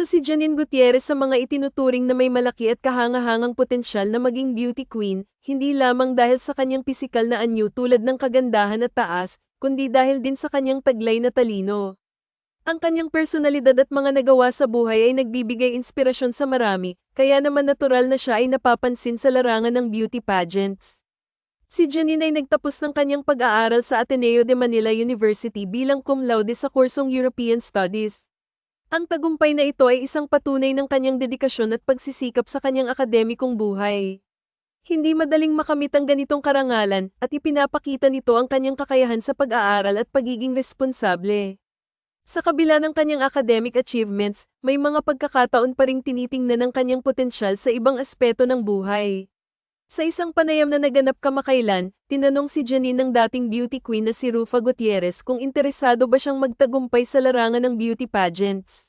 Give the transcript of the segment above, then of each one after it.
si Janine Gutierrez sa mga itinuturing na may malaki at kahangahangang potensyal na maging beauty queen, hindi lamang dahil sa kanyang pisikal na anyo tulad ng kagandahan at taas, kundi dahil din sa kanyang taglay na talino. Ang kanyang personalidad at mga nagawa sa buhay ay nagbibigay inspirasyon sa marami, kaya naman natural na siya ay napapansin sa larangan ng beauty pageants. Si Janine ay nagtapos ng kanyang pag-aaral sa Ateneo de Manila University bilang cum laude sa kursong European Studies. Ang tagumpay na ito ay isang patunay ng kanyang dedikasyon at pagsisikap sa kanyang akademikong buhay. Hindi madaling makamit ang ganitong karangalan at ipinapakita nito ang kanyang kakayahan sa pag-aaral at pagiging responsable. Sa kabila ng kanyang academic achievements, may mga pagkakataon pa ring tinitingnan ng kanyang potensyal sa ibang aspeto ng buhay. Sa isang panayam na naganap kamakailan, tinanong si Janine ng dating beauty queen na si Rufa Gutierrez kung interesado ba siyang magtagumpay sa larangan ng beauty pageants.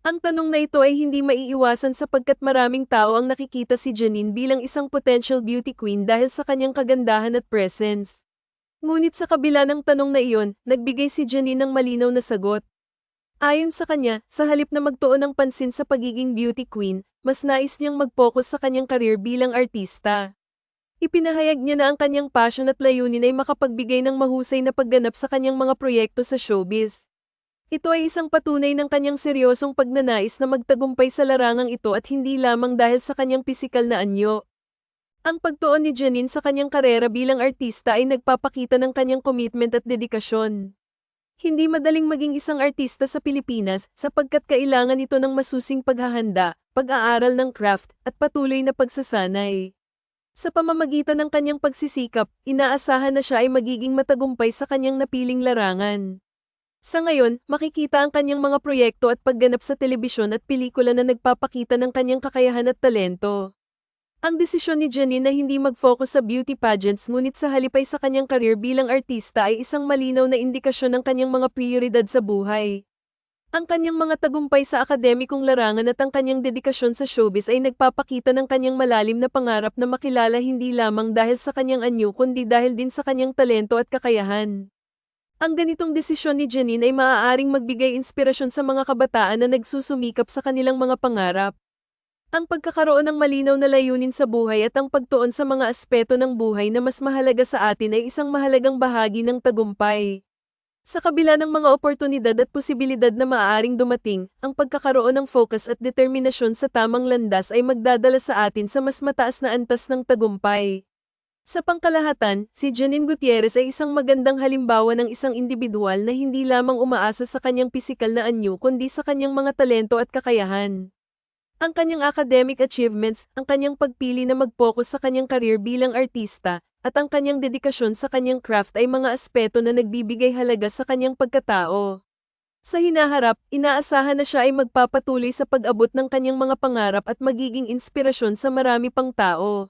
Ang tanong na ito ay hindi maiiwasan sapagkat maraming tao ang nakikita si Janine bilang isang potential beauty queen dahil sa kanyang kagandahan at presence. Ngunit sa kabila ng tanong na iyon, nagbigay si Janine ng malinaw na sagot. Ayon sa kanya, sa halip na magtuon ng pansin sa pagiging beauty queen, mas nais niyang mag-focus sa kanyang karir bilang artista. Ipinahayag niya na ang kanyang passion at layunin ay makapagbigay ng mahusay na pagganap sa kanyang mga proyekto sa showbiz. Ito ay isang patunay ng kanyang seryosong pagnanais na magtagumpay sa larangang ito at hindi lamang dahil sa kanyang pisikal na anyo. Ang pagtuon ni Janine sa kanyang karera bilang artista ay nagpapakita ng kanyang commitment at dedikasyon. Hindi madaling maging isang artista sa Pilipinas sapagkat kailangan ito ng masusing paghahanda, pag-aaral ng craft, at patuloy na pagsasanay. Sa pamamagitan ng kanyang pagsisikap, inaasahan na siya ay magiging matagumpay sa kanyang napiling larangan. Sa ngayon, makikita ang kanyang mga proyekto at pagganap sa telebisyon at pelikula na nagpapakita ng kanyang kakayahan at talento. Ang desisyon ni Janine na hindi mag-focus sa beauty pageants ngunit sa halipay sa kanyang karir bilang artista ay isang malinaw na indikasyon ng kanyang mga prioridad sa buhay. Ang kanyang mga tagumpay sa akademikong larangan at ang kanyang dedikasyon sa showbiz ay nagpapakita ng kanyang malalim na pangarap na makilala hindi lamang dahil sa kanyang anyo kundi dahil din sa kanyang talento at kakayahan. Ang ganitong desisyon ni Janine ay maaaring magbigay inspirasyon sa mga kabataan na nagsusumikap sa kanilang mga pangarap. Ang pagkakaroon ng malinaw na layunin sa buhay at ang pagtuon sa mga aspeto ng buhay na mas mahalaga sa atin ay isang mahalagang bahagi ng tagumpay. Sa kabila ng mga oportunidad at posibilidad na maaaring dumating, ang pagkakaroon ng focus at determinasyon sa tamang landas ay magdadala sa atin sa mas mataas na antas ng tagumpay. Sa pangkalahatan, si Janine Gutierrez ay isang magandang halimbawa ng isang individual na hindi lamang umaasa sa kanyang pisikal na anyo kundi sa kanyang mga talento at kakayahan. Ang kanyang academic achievements, ang kanyang pagpili na mag-focus sa kanyang karir bilang artista, at ang kanyang dedikasyon sa kanyang craft ay mga aspeto na nagbibigay halaga sa kanyang pagkatao. Sa hinaharap, inaasahan na siya ay magpapatuloy sa pag-abot ng kanyang mga pangarap at magiging inspirasyon sa marami pang tao.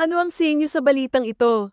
Ano ang sa inyo sa balitang ito?